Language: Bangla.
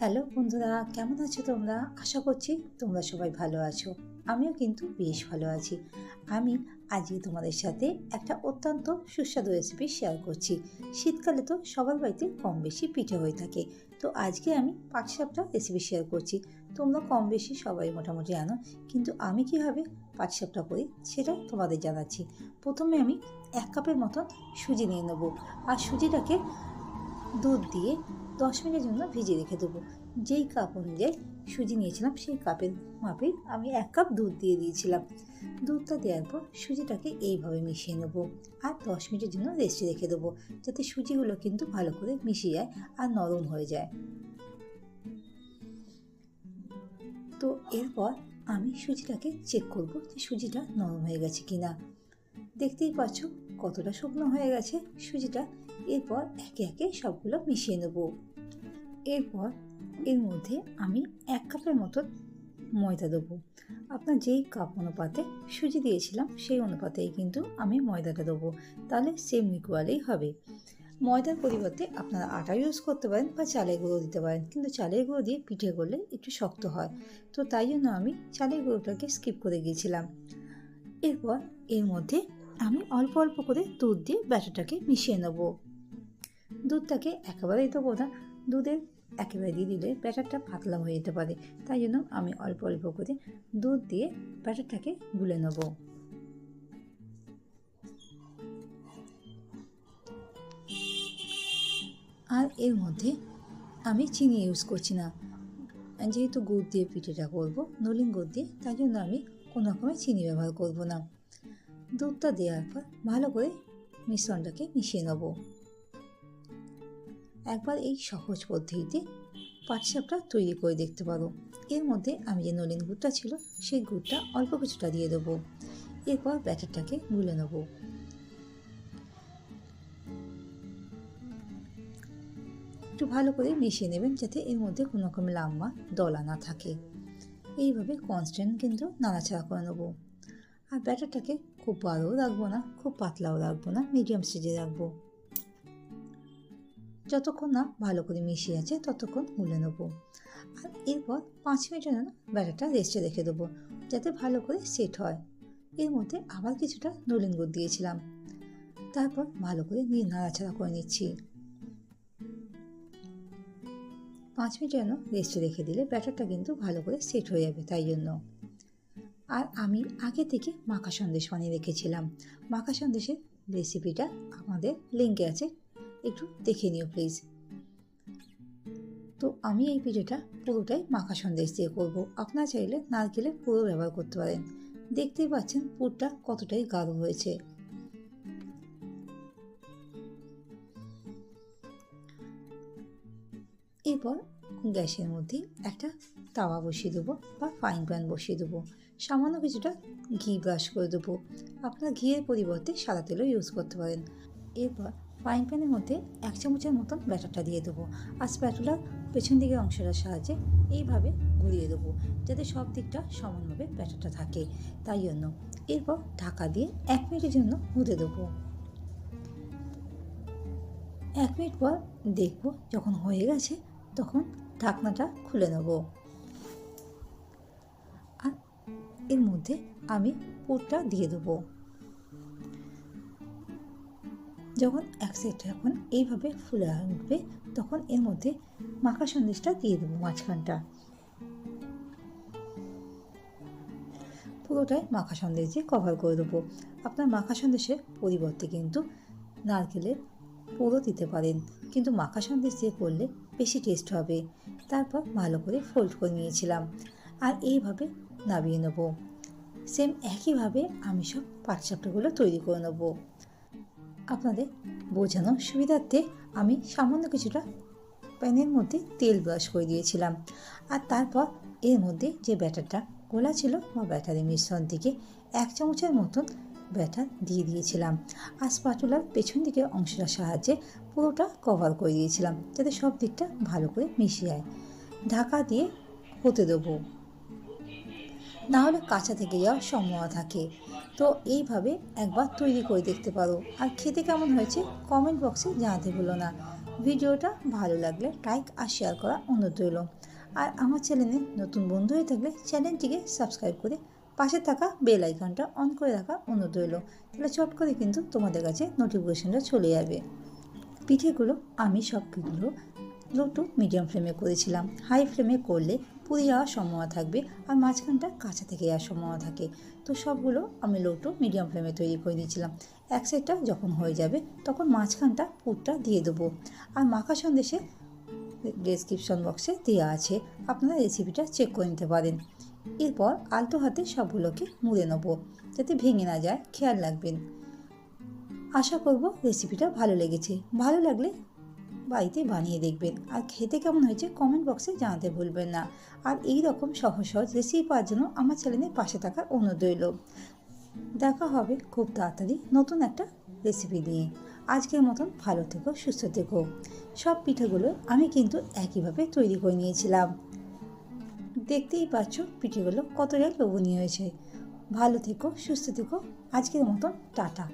হ্যালো বন্ধুরা, কেমন আছো তোমরা? আশা করছি তোমরা সবাই ভালো আছো। আমিও কিন্তু বেশ ভালো আছি। আমি আজকে তোমাদের সাথে একটা অত্যন্ত সুস্বাদু রেসিপি শেয়ার করছি। শীতকালে তো সবার বাড়িতে কম বেশি পিঠে হয়ে থাকে। তো আজকে আমি পাটসাপটা রেসিপি শেয়ার করছি। তোমরা কম বেশি সবাই মোটামুটি আনো কিন্তু আমি কীভাবে পাটসাপটা করি সেটা তোমাদের জানাচ্ছি। প্রথমে আমি এক কাপের মতন সুজি নিয়ে নেব। আর সুজিটাকে দুধ দিয়ে দশ মিনিটের জন্য ভিজিয়ে রেখে দেবো। যেই কাপ অনুযায়ী সুজি নিয়েছিলাম, সেই কাপের মাপে আমি এক কাপ দুধ দিয়ে দিয়েছিলাম। দুধটা দেওয়ার পর সুজিটাকে এইভাবে মিশিয়ে নেব আর দশ মিনিটের জন্য রেস্টে রেখে দেবো, যাতে সুজিগুলো কিন্তু ভালো করে মিশে যায় আর নরম হয়ে যায়। তো এরপর আমি সুজিটাকে চেক করব যে সুজিটা নরম হয়ে গেছে কি না দেখতেই পাচ্ছ কতটা শুকনো হয়ে গেছে, সুজিটা এরপর একে একে সবগুলো মিশিয়ে নেব। এরপর এর মধ্যে আমি এক কাপের মতো ময়দা দেবো। আপনার যেই কাপ অনুপাতে সুজি দিয়েছিলাম, সেই অনুপাতেই কিন্তু আমি ময়দাটা দেবো। তাহলে সেম ইকুয়ালেই হবে। ময়দার পরিবর্তে আপনারা আটা ইউজ করতে পারেন বা চালের গুঁড়ো দিতে পারেন। কিন্তু চালের গুঁড়ো দিয়ে পিঠে করলে একটু শক্ত হয়। তো তাই জন্য আমি চালের গুঁড়োটাকে স্কিপ করে গিয়েছিলাম। এরপর এর মধ্যে আমি অল্প অল্প করে দুধ দিয়ে ব্যাটারটাকে মিশিয়ে নেব। দুধটাকে একেবারেই দেবো না দুধের একেবারে দিয়ে দিলে ব্যাটারটা পাতলা হয়ে যেতে পারে। তাই জন্য আমি অল্প অল্প করে দুধ দিয়ে ব্যাটারটাকে গুলে নেব। আর এর মধ্যে আমি চিনি ইউজ করছি না। যেহেতু গুড় দিয়ে পিঠেটা করব, নলিন গুড় দিয়ে, তাই জন্য আমি কোনো রকমের চিনি ব্যবহার করব না। দুধটা দেওয়ার পর ভালো করে মিশ্রণটাকে মিশিয়ে নেব। একবার এই সহজ পদ্ধতিতে পাটসাপটা তৈরি করে দেখতে পারো। এর মধ্যে আমি যে নলিন গুড়টা ছিল, সেই গুড়টা অল্প কিছুটা দিয়ে দেবো। এরপর ব্যাটারটাকে গুলে নেব। একটু ভালো করে মিশিয়ে নেবেন যাতে এর মধ্যে কোনো রকম লাম্বা দলা না থাকে। এইভাবে কনস্ট্যান্ট কিন্তু নাড়াচাড়া করে নেব। আর ব্যাটারটাকে খুব বড়ও রাখব না, খুব পাতলাও রাখব না মিডিয়াম স্টেজে রাখব। যতক্ষণ না ভালো করে মিশিয়ে আছে, ততক্ষণ মুলে নেব। আর এরপর পাঁচ মিনিটের জন্য ব্যাটারটা রেস্টে রেখে দেবো, যাতে ভালো করে সেট হয়। এর মধ্যে আবার কিছুটা নলিন গুড় দিয়েছিলাম। তারপর ভালো করে নিয়ে নাড়াচাড়া করে নিচ্ছি। পাঁচ মিনিট জন্য রেস্টে রেখে দিলে ব্যাটারটা কিন্তু ভালো করে সেট হয়ে যাবে তাই জন্য। আর আমি আগে থেকে মাখা সন্দেশ বানিয়ে রেখেছিলাম। মাখা সন্দেশের রেসিপিটা আমাদের লিঙ্কে আছে একটু দেখে নিও প্লিজ তো আমি এই পিঠেটা পুরোটাই মাখা সন্দেশ দিয়ে করব। আপনারা চাইলে নারকেলের পুরো ব্যবহার করতে পারেন। দেখতেই পাচ্ছেন পুরটা কতটাই গাঢ় হয়েছে। এরপর গ্যাসের মধ্যে একটা তাওয়া বসিয়ে দেবো বা ফ্রাইং প্যান বসিয়ে দেবো। সামান্য কিছুটা ঘি ব্রাশ করে দেবো। আপনার ঘিয়ের পরিবর্তে সাদা তেলও ইউজ করতে পারেন। এরপর ফ্রাইং প্যানের মধ্যে এক চামচের মতন ব্যাটারটা দিয়ে দেবো আর স্প্যাটুলার পেছন দিকের অংশটার সাহায্যে এইভাবে ঘুরিয়ে দেবো যাতে সব দিকটা সমানভাবে ব্যাটারটা থাকে। তাই জন্য এরপর ঢাকা দিয়ে এক মিনিটের জন্য হতে দেবো। এক মিনিট পর দেখব যখন হয়ে গেছে তখন ঢাকনাটা খুলে নেব। আর এর মধ্যে আমি পুরটা দিয়ে দেবো। যখন এক সাইডটা যখন এইভাবে ফুলে উঠবে, তখন এর মধ্যে মাখা সন্দেশটা দিয়ে দেবো মাঝখানটা। পুরোটাই মাখা সন্দেশ দিয়ে কভার করে দেবো। আপনার মাখা সন্দেশের পরিবর্তে কিন্তু নারকেলের পুরো দিতে পারেন। কিন্তু মাখা সন্দেশ দিয়ে করলে বেশি টেস্ট হবে। তারপর ভালো করে ফোল্ড করে নিয়েছিলাম। আর এইভাবে নামিয়ে নেব। সেম একইভাবে আমি সব পাটসাপটাগুলো তৈরি করে নেব। আপনাদের বোঝানোর সুবিধার্থে আমি সামান্য কিছুটা প্যানের মধ্যে তেল ব্রাশ করে দিয়েছিলাম। আর তারপর এর মধ্যে যে ব্যাটারটা গোলা ছিল বা ব্যাটারের মিশ্রণ থেকে এক চামচের মতন ব্যাটার দিয়ে দিয়েছিলাম। আর স্পাটুলার পেছন দিকে অংশটার সাহায্যে পুরোটা কভার করে দিয়েছিলাম, যাতে সব দিকটা ভালো করে মিশে যায়। ঢাকা দিয়ে হতে দেবো। না হলে কাঁচা থেকে যাওয়ার সম্ভাবনা থাকে। তো এইভাবে একবার তৈরি করে দেখতে পারো। আর খেতে কেমন হয়েছে কমেন্ট বক্সে জানাতে ভুলো না। ভিডিওটা ভালো লাগলে লাইক আর শেয়ার করা অনুরোধ রইল। আর আমার চ্যানেলে নতুন বন্ধু হয়ে থাকলে চ্যানেলটিকে সাবস্ক্রাইব করে পাশে থাকা বেল আইকনটা অন করে রাখা অনুরোধ রইল। তাহলে চট করে কিন্তু তোমাদের কাছে নোটিফিকেশনটা চলে যাবে। পিঠেগুলো আমি সবগুলো লো টু মিডিয়াম ফ্লেমে করেছিলাম। হাই ফ্লেমে করলে পুড়ে যাওয়ার সম্ভাবনা থাকবে আর মাঝখানটা কাঁচা থেকে যাওয়ার সম্ভাবনা থাকে। তো সবগুলো আমি লো টু মিডিয়াম ফ্লেমে তৈরি করে দিয়েছিলাম। এক সাইডটা যখন হয়ে যাবে তখন মাঝখানটা পুরটা দিয়ে দেবো। আর মাখা সন্দেশে ডেসক্রিপশন বক্সে দেওয়া আছে। আপনারা রেসিপিটা চেক করে নিতে পারেন। এরপর আলতো হাতে সবগুলোকে মুড়ে নেব যাতে ভেঙে না যায়, খেয়াল রাখবেন। আশা করব রেসিপিটা ভালো লেগেছে। ভালো লাগলে বাড়িতে বানিয়ে দেখবেন। আর খেতে কেমন হয়েছে কমেন্ট বক্সে জানাতে ভুলবেন না। আর এই রকম সহজ সহজ রেসিপি পাওয়ার জন্য আমার চ্যানেলের পাশে থাকার অনুরোধ রইল। দেখা হবে খুব তাড়াতাড়ি নতুন একটা রেসিপি নিয়ে। আজকের মতন ভালো থেকো, সুস্থ থেকো। সব পিঠেগুলো আমি কিন্তু একইভাবে তৈরি করে নিয়েছিলাম। দেখতেই পাচ্ছ পিঠেগুলো কতটা লোভনীয় হয়েছে। ভালো থেকো, সুস্থ থেকো। আজকের মতন টাটা।